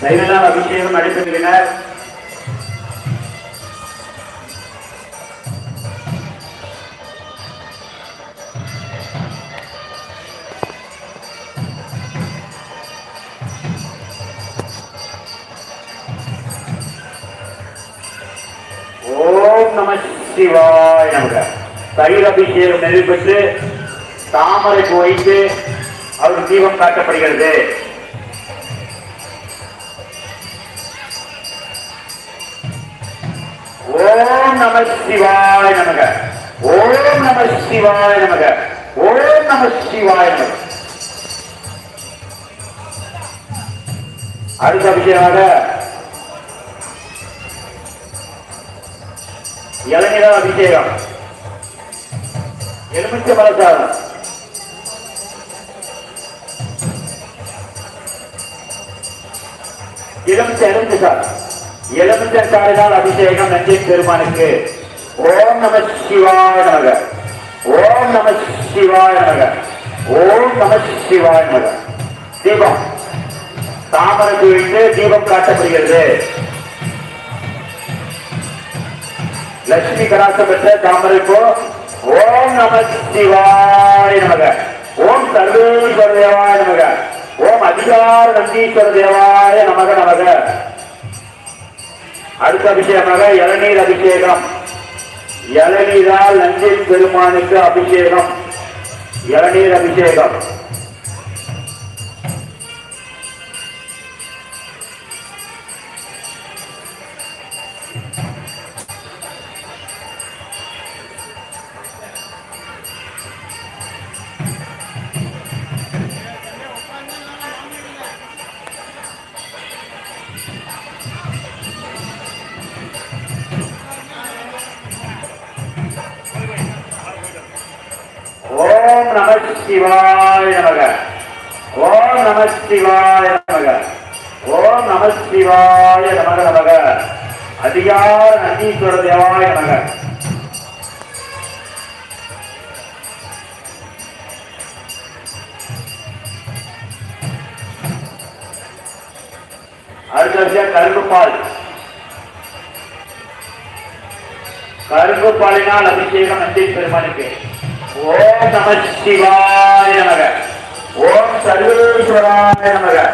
சைவலால் அபிஷேகம் நடைபெறுகின்றனர் நம சிவாய் நமக. தயிர் அபிஷேகம் நிறைவு பெற்று தாமரைக்கு வைத்து அவர் தீபம் காட்டப்படுகிறது. ஓம் நம சிவாய நமக. ஓம் நம சிவாய நமக. ஓம் நம சிவாய நமக. அடுத்த அபிஷேகமாக இளநில அபிஷேகம். எலுமிச்சை மலசாதம் எலுமிச்சை எலுமிச்ச சார் எலுமிச்ச சாரினால் அபிஷேகம் நன்றி பெருமானுக்கு. ஓம் நம சிவாய நக ஓம் நம சிவாய நக ஓம் நம சிவாய நக தீபம். தாமரை வைத்து தீபம் காட்டப்படுகிறது. லட்சுமி கடாசம் பெற்ற தாமரைப்போ. ஓம் நம சிவாய நமக. ஓம் சர்வேஸ்வர தேவாய நமக. ஓம் அதிகார நந்தீஸ்வர தேவாய நமக நமக. அடுத்த அபிஷேகமாக இளநீர் அபிஷேகம். இளநீரால் நந்தி பெருமானுக்கு அபிஷேகம். இளநீர் அபிஷேகம். நம சிவாய நமக. ஓம் நம சிவாய நமக. ஓம் நம சிவாய நமக நமக. அதிகார நந்தீஸ்வர தேவாய நமக. அடுத்த விஷயம் கருப்பு பால். கருப்பு பாலினால் அபிஷேகம் நந்தி பெருமானுக்கு ஓம் நம சிவாய நமக. ஓம் சர்வேஸ்வராய நமக.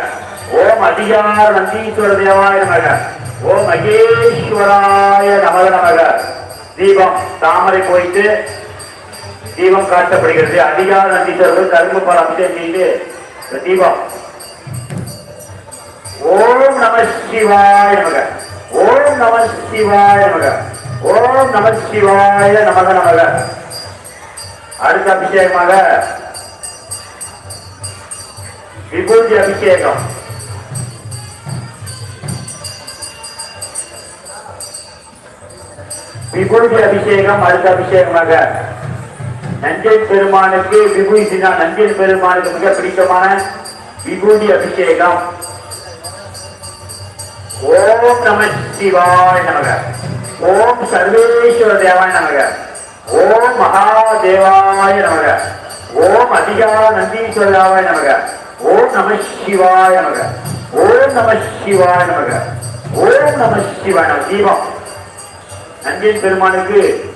ஓம் அதிகார நந்தீஸ்வர தேவாய நமக. ஓம் மகேஸ்வராய நமக நமக. தீபம் தாமரை போயிட்டு தீபம் காட்டப்படுகிறது. அதிகார நந்தீஸ்வரர்கள் கரும்பு பால் அபிஷேகம் தீபம். ஓம் நம சிவாய நமக. ஓம் நம சிவாய நமக. ஓம் நம சிவாய நமக நமக. அடுத்த அபிஷேகமாக விபூதி அபிஷேகம். விபூதி அபிஷேகம் அடுத்த அபிஷேகமாக. நஞ்சன் பெருமானுக்கு விபூதி நஞ்சன் பெருமானுக்கு மிக பிடித்தமான விபூதி அபிஷேகம். ஓம் நம சிவாய் நமக. ஓம் சர்வேஸ்வர தேவாய் நமக. ஓம் மகாதேவாய நமக. ஓம் அதிகா நந்தீஸ்வர நமக. ஓம் நம சிவாய நமக. ஓம் நம சிவாய நமக. ஓம் நம சிவாய நம தீபம். நந்தியன் பெருமானுக்கு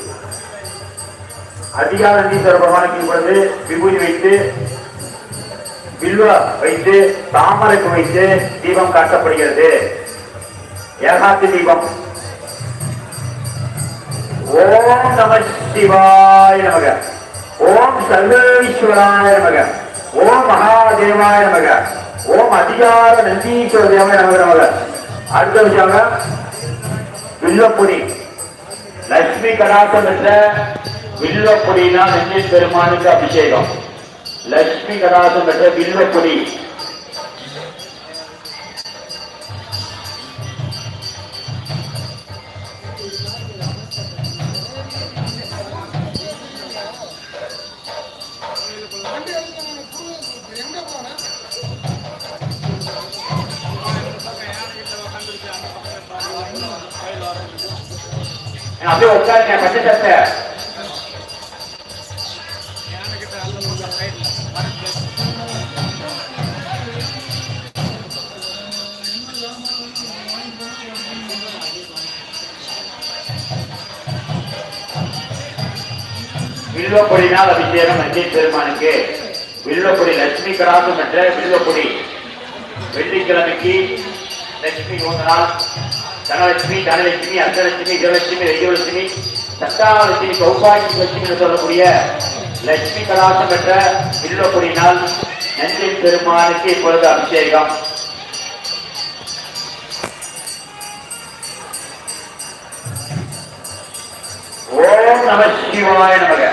அதிகா நந்தீஸ்வர பெருமானுக்கு இப்பொழுது விபூதி வைத்து வில்வ வைத்து தாமரைக்கு வைத்து தீபம் காட்டப்படுகிறது. ஏகாத்தி தீபம். ஓம் நம சிவாய நமக. ஓம் சர்வேஸ்வராய நமக. ஓம் மகாதேவாய நமக. ஓம் அதிகார நந்தீஸ்வர தேவாய நமக நமக. அடுத்த விஷயமாக வில்லப்புடி லட்சுமி கடாசம் என்ற வில்லப்புடினா நெஞ்சின் பெருமானுக்கு அபிஷேகம். லட்சுமி கடாசம் என்ற வில்லப்புடி அப்படியே உட்காருங்க பச்சை சட்டை வில்வப்பொடினால் அபிஷேகம் நஞ்சை பெருமானுக்கு. வில்வப்பொடி லட்சுமி கராசம் என்ற வில்வப்பொடி. வெள்ளிக்கிழமைக்கு லட்சுமி நாள் தனலட்சுமி தனலட்சுமி அர்த்தலட்சுமி கிரலட்சுமி வைகலட்சுமி சத்தாலட்சுமி சௌபாகிய லட்சுமி என்று சொல்லக்கூடிய லட்சுமி கலாசம் பெற்ற வில்வப்பொடியினால் நஞ்சை பெருமானுக்கு இப்பொழுது அபிஷேகம். ஓம் நம சிவாய நமக.